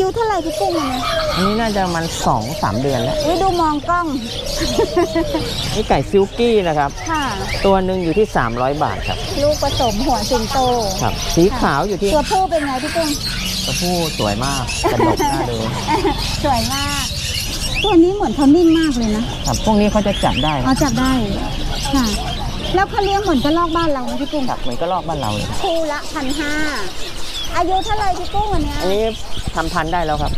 ยุเท่าไหร่พี่กุ้งอันเนี้ยอันนี้น่าจะมันสองสามเดือนแล้วอุ้ยดูมองกล้อง นี่ไก่ซิลกี้นะครับ ค่ะ ตัวหนึ่งอยู่ที่ 300 บาทครับ ลูกผสมหัวสิงโต ครับ สีขาวอยู่ที่ตัวผู้เป็นไงพี่กุ้ง ตัวผู้สวยมากกระดกหน้าดู สวยมาก ตัวนี้เหมือนเขานิ่งมากเลยนะครับ พวกนี้เขาจะจับได้คเขารับจับได้ ค่ะ แล้วเขาเลี้ยงเหมือนกระลอกบ้านเราไหมพี่กุ้งครับเหมือนก็ลอกบ้านเราเลยคู่ละพันห้า อายุเท่าไหร่พี่กุ้งวันเนี้ยอันนี้ทำพันธุ์ได้แล้วครับ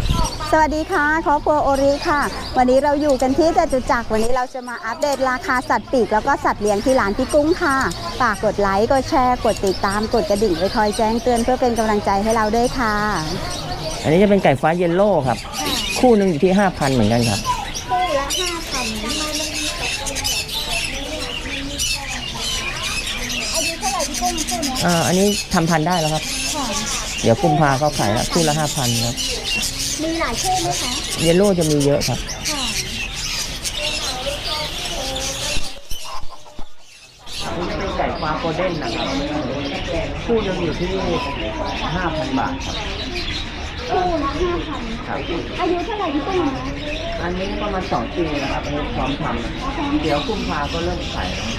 สวัสดีค่ะครอบครัวโอริค่ะ วันนี้เราอยู่กันที่จตุจักรวันนี้เราจะมาอัปเดตราคาสัตว์ปีกแล้วก็สัตว์เลี้ยงที่ร้านพี่กุ้งค่ะฝากกดไลค์กดแชร์กดติดตามกดกระดิ่งไว้คอยแจ้งเตือนเพื่อเป็นกำลังใจให้เราด้วยค่ะอันนี้จะเป็นไก่ฟ้าเยลโล่ครับ คู่หนึ่งอยู่ที่5,000เหมือนกันครับ คู่ละห้าพันอายุเท่าไหร่พี่กุ้งคู่เนี้ยอ่าอันนี้ทำพันธุ์ได้แล้วครับ ค่ะ เดี๋ยวกุมภาเขาขายแล้วคู่ละ5,000ครับ มีหลายคู่ไหมคะเยลโล่จะมีเยอะครับ ค่ะนี่จะเป็นไก่ฟ้าโกลเด้นนะครับ คู่หนึงอยู่ที่5,000บาทครับคู่ละห้าพันครับ อายุเท่าไหร่พี่กุ้งนะอันนี้ประมาณ2ปีนะครับอันนี้พร้อมทำนะครับเดี๋ยวกุมภาก็เริ่มขายแล้ว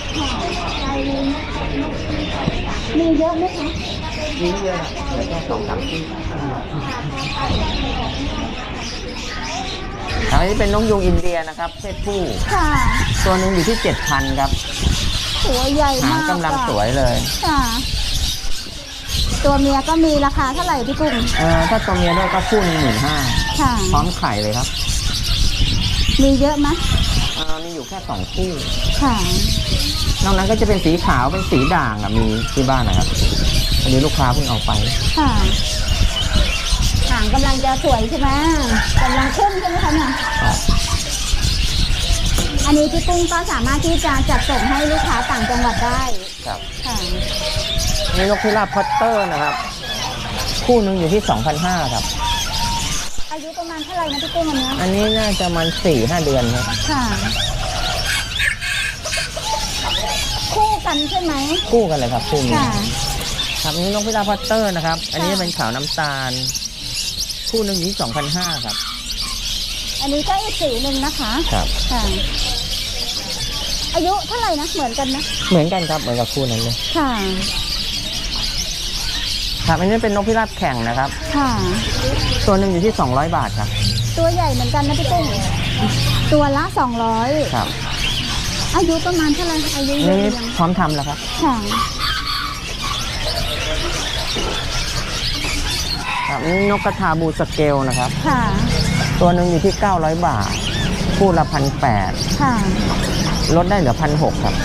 มีเยอะไหมคะมีไม่เยอะนะเหลือแค่สองสามปีอันนี้เป็นนกยูงอินเดียนะครับ เพศผู้ ค่ะตัวหนึ่งอยู่ที่7,000ครับตัวใหญ่หางมากกำลังอะสวยเลย ค่ะ ตัวเมียก็มีราคาเท่าไหร่พี่กุ้งเออถ้าตัวเมียด้วยก็คู่หนึ่งหมื่นห้าค่ะ พร้อมไข่เลยครับมีเยอะไหมเออมีอยู่แค่สองคู่ค่ะ นอกนั้นก็จะเป็นสีขาวเป็นสีด่างอะมีที่บ้านนะครับอันนี้ลูกค้าเพิ่งเอาไปค่ะหางกำลังจะสวยใช่ไหมกำลังขึ้นใช่ไหมคะเนี่ยอันนี้พี่กุ้งก็สามารถที่จะจัดส่งให้ลูกค้าต่างจังหวัดได้ครับค่ะนี่นกพิราบพอตเตอร์นะครับ คู่หนึ่งอยู่ที่2,500ครับ อายุประมาณเท่าไหร่นะพี่กุ้งอันเนี้ยอันนี้น่าจะมันสี่ห้าเดือนครับ ค่ะ กันใช่ไหม คู่กันเลยครับคู่นี้ค่ะ ครับอันนี้นกพิราบพอตเตอร์นะครับ อันนี้เป็นขาวน้ำตาล คู่หนึ่งอยู่ที่2,500ครับ อันนี้ก็อีกสีหนึ่งนะคะ ครับ ค่ะ อายุเท่าไหร่นะ เหมือนกันนะ เหมือนกันครับเหมือนกับคู่นั้นเลย ค่ะ ครับ อันนี้เป็นนกพิราบแข่งนะครับ ค่ะ ตัวหนึ่งอยู่ที่ 200 บาทครับ ตัวใหญ่เหมือนกันนะพี่กุ้งตัวละสองร้อยครับ อายุประมาณเท่าไหร่อายุเยนี่อะยังพร้อมทำแล้วครับค่ะครับนี่นกกระทาบูสเกลนะครับ ค่ะตัวหนึ่งอยู่ที่ 900 บาท คู่ละพันแปดค่ะลดได้เหลือพันหกครับ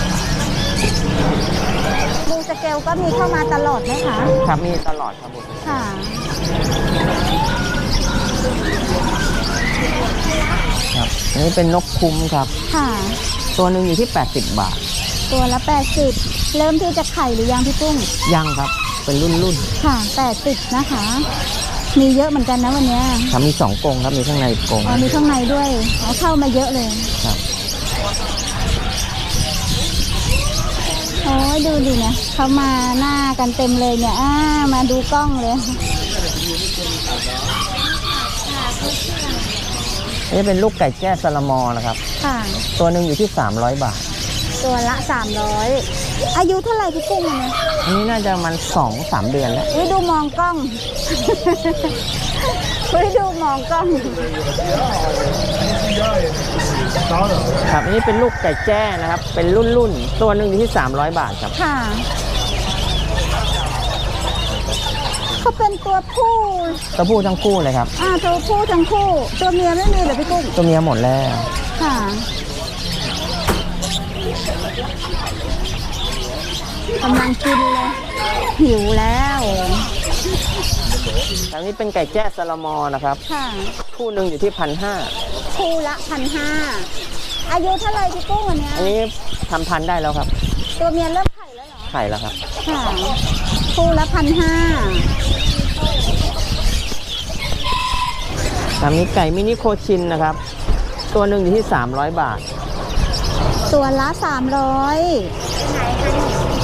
บูสเกลก็มีเข้ามาตลอดไหมคะ ครับมีตลอดครับผมค่ะ ครับอันนี้เป็นนกคุ้มครับ ค่ะ ตัวหนึ่งอยู่ที่ 80 บาท ตัวละ 80 เริ่มที่จะไข่หรือยังพี่กุ้ง ยังครับ เป็นรุ่นรุ่นค่ะ 80 นะคะ มีเยอะเหมือนกันนะวันเนี้ยๆครับมีสองกรงครับ มีข้างในอีกกรงอ๋อมีข้างในด้วยเอาเข้ามาเยอะเลย ครับ โอ้ยดูดิเนี่ยเขามาหน้ากันเต็มเลยเนี่ยอ่ามาดูกล้องเลย นนี้เป็นลูกไก่แจ้สลามอนะครับ ค่ะ ตัวหนึ่งอยู่ที่ 300 บาท ตัวละ 300 อายุเท่าไหร่พี่กุ้งอันเนี่ยอันนี้น่าจะมันสองสามเดือนแล้วอุ้ยดูมองกล้องอุ้ยดูมองกล้อง ครับอันนี้เป็นลูกไก่แจ้นะครับ เป็นรุ่นรุ่นๆตัวหนึ่งอยู่ที่ 300 บาทครับ ค่ะ เขาเป็นตัวผู้ตัวผู้ทั้งคู่เลยครับอ่าตัวผู้ทั้งคู่ ตัวเมียไม่มีเหรอพี่กุ้งตัวเมียหมดแล้วค่ะกำลังกินเลย หิวแล้วทางนี้เป็นไก่แจ้สลามอนะครับ ค่ะ คู่หนึ่งอยู่ที่พันห้าคู่ละพันห้าอายุเท่าไหร่พี่กุ้งวันเนี้ยอันนี้ทำพันธุ์ได้แล้วครับ ตัวเมียเริ่มไข่แล้วเหรอ ไข่แล้วครับ ค่ะ คู่ละพันห้า ทางนี้ไก่มินิโคชินนะครับ ตัวหนึ่งอยู่ที่ 300 บาท ตัวละสามร้อย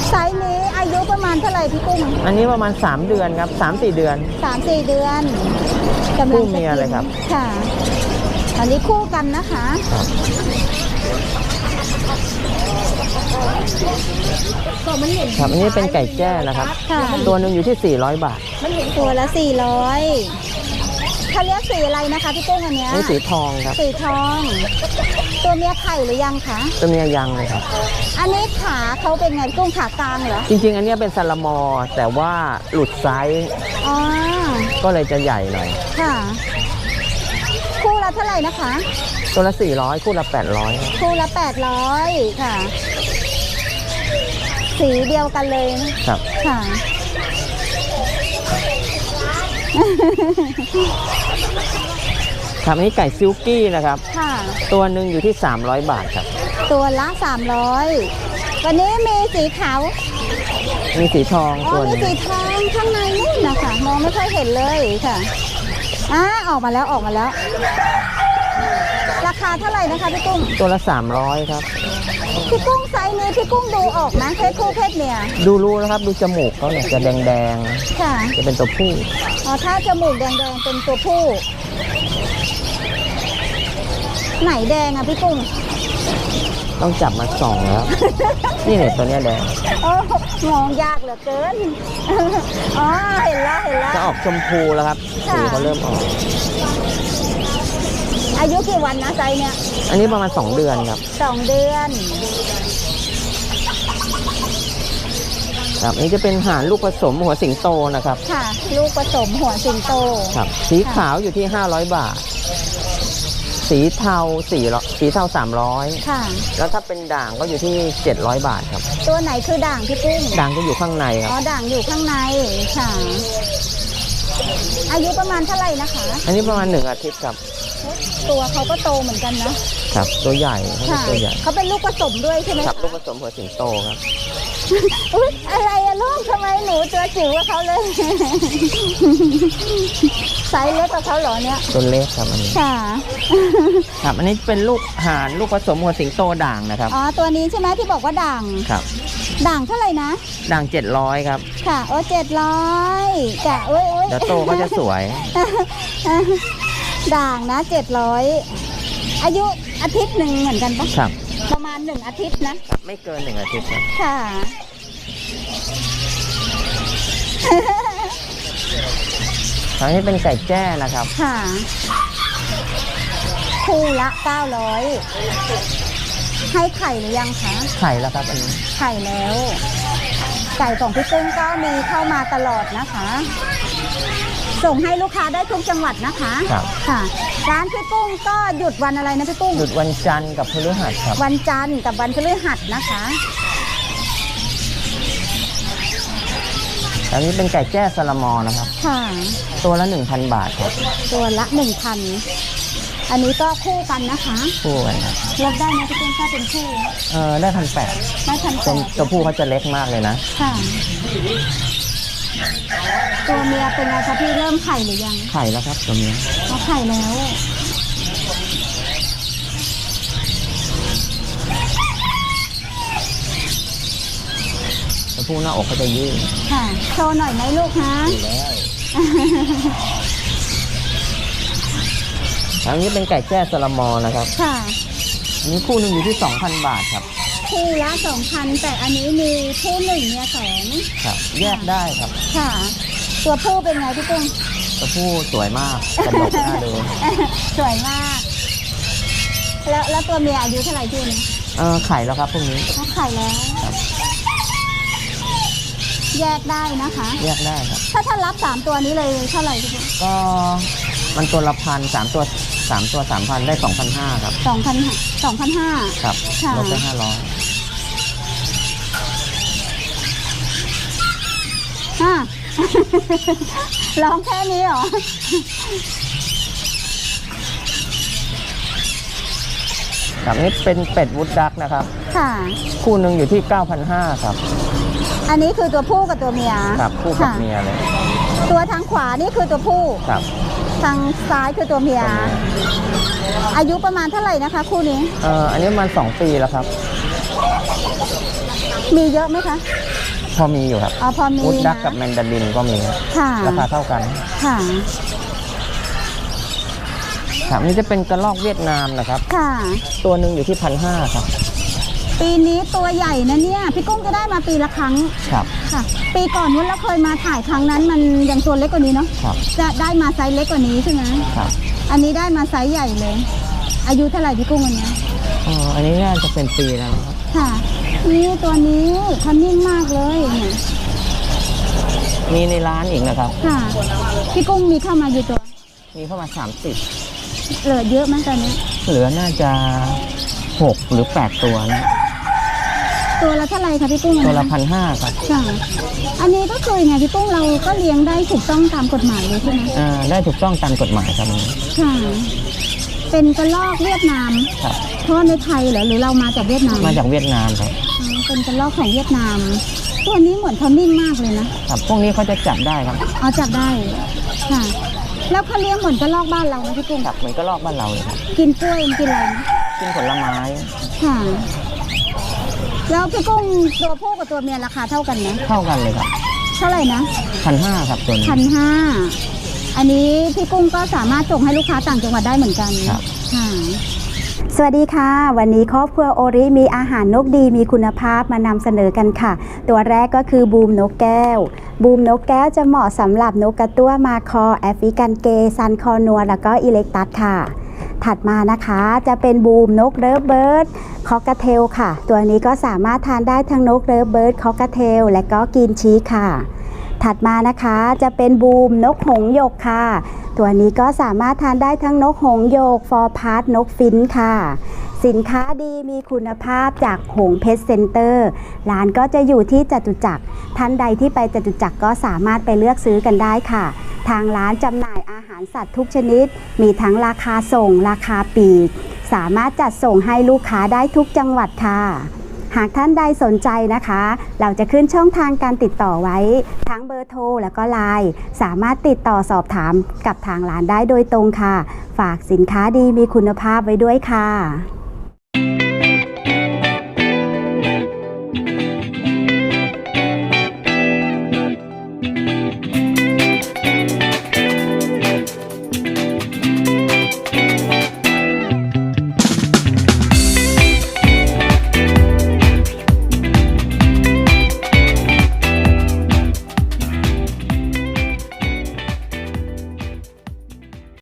ไซส์นี้อายุประมาณเท่าไหร่พี่กุ้ง อันนี้ประมาณ 3 เดือนครับ 3-4 เดือนสามสี่เดือนกำลัคู่งจะเมียเลยครับ ค่ะอันนี้คู่กันนะคะครับครับอันนี้เป็นไก่แจ้นะครับค่ะตัวหนึ่งอยู่ที่ 400 บาท ตัวละสี่ร้อย เขาเรียกสีอะไรนะคะพี่กุ้งอันเนี้ยนี่สีทองครับสีทอง ตัวเมียไข่หรือยังคะ ตัวเมียยังเลยครับ อันนี้ขาเขาเป็นไงกุ้งขากลางเหรอ จริง ๆ อันเนี้ยเป็นซาลามอ แต่ว่าหลุดไซส์อ๋อ ก็เลยจะใหญ่หน่อย ค่ะ คู่ละเท่าไหร่นะคะ ตัวละ 400 คู่ละ 800ครับคู่ละแปดร้อยค่ะ สีเดียวกันเลยนะครับ ค่ะ ครับอันนี้ไก่ซิลกี้นะครับ ค่ะ ตัวหนึ่งอยู่ที่ 300 บาทครับ ตัวละสามร้อยวันนี้มีสีขาวมีสีทองอ๋อตัวหมีนึงสีทองข้างในนู่นนะคะมองไม่ค่อยเห็นเลยค่ะอ่าออกมาแล้วออกมาแล้ว ราคาเท่าไหร่นะคะพี่กุ้ง ตัวละ 300ครับ พี่กุ้งไซส์นี้พี่กุ้งดูออกไหมเพศคู่เพศเมียดูรู้นะครับดูจมูกเขาเนี่ยจะแดงค่ะ ๆ จะเป็นตัวผู้ อ๋อถ้าจมูกแดงๆเป็นตัวผู้ ไหนแดงอะพี่กุ้ง ต้องจับมาส่องแล้ว นี่เนี่ยตัวเนี้ยแดงโอ้มองยากเหลือเกิน อ๋อ เห็นแล้วเห็นแล้ว จะออกชมพูแล้วครับค่ะสีเขาเริ่มออก อายุกี่วันนะไซส์เนี่ย อันนี้ประมาณ 2 เดือนครับ สองเดือน ครับอันนี้จะเป็นห่านลูกผสมหัวสิงโตนะครับ ค่ะ ลูกผสมหัวสิงโต ครับ สีขาวอยู่ที่ 500 บาท สีเทาสี่ร้อยสีเทา300ค่ะ แล้วถ้าเป็นด่างก็อยู่ที่ 700 บาทครับ ตัวไหนคือด่างพี่กุ้งด่างจะอยู่ข้างในคอ๋รัอบด่างอยู่ข้างใน ค่ะ อายุประมาณเท่าไหร่นะคะ อันนี้ประมาณ1อาทิตย์ครับ ตัวเขาก็โตเหมือนกันนะครับ ตัวใหญ่เขาเป็นค่ะตัวใหญ่ เขาเป็นลูกผสมด้วยใช่ไหมครับคะลูกผสมหัวสิงโตครับ อุ๊ยอะไรอะลูกทำไมหนูตัวจิ๋วกว่าเขาเลย ไซส์เล็กกว่าเขาเหรอเนี่ยตัวเล็กครับอันนี้ค่ะ ครับ อันนี้เป็นลูกห่านลูกผสมหัวสิงโตด่างนะครับ อ๋อตัวนี้ใช่ไหมที่บอกว่าด่าง ครับ ด่างเท่าไหร่นะ ด่าง700ครับค่ะ โอ้เจ็ดร้อยกะโอ้ยโอ้ย เดี๋ยวโตก็จะสวย ด่างนะเจ็ดร้อยอายุอาทิตย์หนึ่งเหมือนกันปะครับ ประมาณหนึ่งอาทิตย์นะ ครับไม่เกินหนึ่งอาทิตย์ครับค่ะอันนี้เป็นไก่แจ้นะครับ ค่ะ คู่ละเก้าร้อยให้ไข่หรือยังคะ ไข่แล้วครับอันนี้ไข่แล้ว ไก่ของพี่กุ้งก็มีเข้ามาตลอดนะคะ ส่งให้ลูกค้าได้ทุกจังหวัดนะคะครับ ค่ะ ร้านพี่กุ้งก็หยุดวันอะไรนะพี่กุ้ง หยุดวันจันทร์กับพฤหัสครับ วันจันทร์กับวันพฤหัสนะคะ อันนี้เป็นไก่แจ้สลามอนะครับ ค่ะ ตัวละ 1,000 บาทครับตัวละหนึ่งพันอันนี้ก็คู่กันนะคะคู่กันครับลดได้ไหมพี่กุ้งถ้าเป็นคู่เออได้พันแปดได้พันแปตัวดตัวผู้เขาจะเล็กมากเลยนะ ค่ะ ตัวเมียเป็นไงคะพี่เริ่มไข่หรือยังไข่แล้วครับตัวนี้เอาไข่แล้วตัวผู้หน้าอกเขาจะยืดค่ะโชว์หน่อยไหมลูกฮะอยู่แล้วอันนี้เป็นไก่แจ้สลามอนะครับค่ะ อันนี้คู่หนึงอยู่ที่ 2,000 บาทครับ คู่ละสองพันแต่อันนี้มีคู่หนึ่งเนี่ยสองครับแยกได้ครับค่ะ ตัวผู้เป็นไงพี่กุ้งตัวผู้สวยมากกระดกหน้าดูสวยมาก แล้วแล้วตัวเมียอายุเท่าไหร่พี่เนี่ยเออไข่แล้วครับพวกนี้เขาไข่แล้วครับแยกได้นะคะ แยกได้ครับ ถ้าถ้ารับสามตัวนี้เลยเท่าไหร่พี่กุ้งก็มันตัวละพันสามตัวสามตัวสามพันได้สองพันห้าครับสองพันสองพันห้าครับค่ะลดไปห้าร้อย อะ ร้องแค่นี้เหรอ ครับนี่เป็นเป็ดวูดดักนะครับ ค่ะ คู่หนึ่งอยู่ที่ 9,500ครับ อันนี้คือตัวผู้กับตัวเมียครับคู่กับะเมียเลยตัวทางขวานี่คือตัวผู้ ครับทางซ้ายคือตัวเมียตัวเมียอายุประมาณเท่าไหร่นะคะ คู่นี้ เอ่ออันนี้มันสองปีแล้วครับ มีเยอะไหมคะ พอมีอยู่ครับอ๋อพอมีวูดดักนะกับแมนดารินก็มีค่ะราคาเท่ากันค่ะครับนี่จะเป็นกระรอกเวียดนามนะครับ ค่ะ ตัวหนึ่งอยู่ที่พันห้าครับ ปีนี้ตัวใหญ่นะเนี่ย พี่กุ้งจะได้มาปีละครั้ง ครับค่ะ ปีก่อนนู้นเราเคยมาถ่ายครั้งนั้นมันยังตัวเล็กกว่านี้เนาะครับจะได้มาไซส์เล็กกว่านี้ใช่ไหมครับ อันนี้ได้มาไซส์ใหญ่เลย อายุเท่าไหร่พี่กุ้งอันเนี้ยอ๋ออันนี้น่าจะเป็นปีแล้วนะครับ ค่ะ นี่ตัวนี้เขานิ่งมากเลยเนี่ยมีในร้านอีกนะครับ ค่ะ พี่กุ้งมีเข้ามาอยู่ตัว มีเข้ามา 30 เหลือเยอะไหมตอนนี้ เหลือน่าจะ 6 หรือ 8 ตัวนะตัวละเท่าไหร่คะพี่กุ้งอันตัวนี้ละพันห้าครับค่ะ อันนี้ก็คือไงพี่กุ้งเราก็เลี้ยงได้ถูกต้องตามกฎหมายเลยใช่ไหมอ่าได้ถูกต้องตามกฎหมายครับอันนี้ค่ะ เป็นกระลอกเวียดนามครับเพราะในไทยเหรอหรือเรามาจากเวียดนามมาจากเวียดนามครับอ๋อเป็นกระลอกของเวียดนาม ตัวนี้เหมือนเขานิ่งมากเลยนะครับพวกนี้เขาจะจับได้ครับเอาจับได้ค่ะ แล้วเขาเลี้ยงเหมือนกระลอกบ้านเราไหมพี่กุ้งจับเหมือนก็ลอกบ้านเราเลยครับกินกล้วยมันกินอะไรนะกินผลไม้ค่ะ แล้วพี่กุ้งตัวผู้กับตัวเมียราคาเท่ากันไหมเท่ากันเลยครับเท่าไหร่นะ พันห้าครับตัวนี้ พันห้า อันนี้พี่กุ้งก็สามารถส่งให้ลูกค้าต่างจังหวัดได้เหมือนกันครับ ค่ะสวัสดีค่ะ วันนี้ครอบครัวโอริมีอาหารนกดีมีคุณภาพมานำเสนอกันค่ะ ตัวแรกก็คือบูมนกแก้ว บูมนกแก้วจะเหมาะสำหรับนกกระตั้วมาคอแอฟริกันเกย์ซันคอนัว แล้วก็อิเล็กตัสค่ะ ถัดมานะคะจะเป็นบูมนกเลิฟเบิร์ดคอกเทลค่ะ ตัวนี้ก็สามารถทานได้ทั้งนกเลิฟเบิร์ดคอกเทลและก็กินชีสค่ะ ถัดมานะคะจะเป็นบูมนกหงหยกค่ะ ตัวนี้ก็สามารถทานได้ทั้งนกหงหยกฟอร์พาร์ตนกฟินค่ะ สินค้าดีมีคุณภาพจากหงเพชรเซ็นเตอร์ร้านก็จะอยู่ที่จตุจักรท่านใดที่ไปจตุจักรก็สามารถไปเลือกซื้อกันได้ค่ะ ทางร้านจำหน่ายอาหารสัตว์ทุกชนิด มีทั้งราคาส่ง ราคาปีก สามารถจัดส่งให้ลูกค้าได้ทุกจังหวัดค่ะ หากท่านใดสนใจนะคะ เราจะขึ้นช่องทางการติดต่อไว้ ทั้งเบอร์โทรแล้วก็ไลน์สามารถติดต่อสอบถามกับทางร้านได้โดยตรงค่ะ ฝากสินค้าดีมีคุณภาพไว้ด้วยค่ะ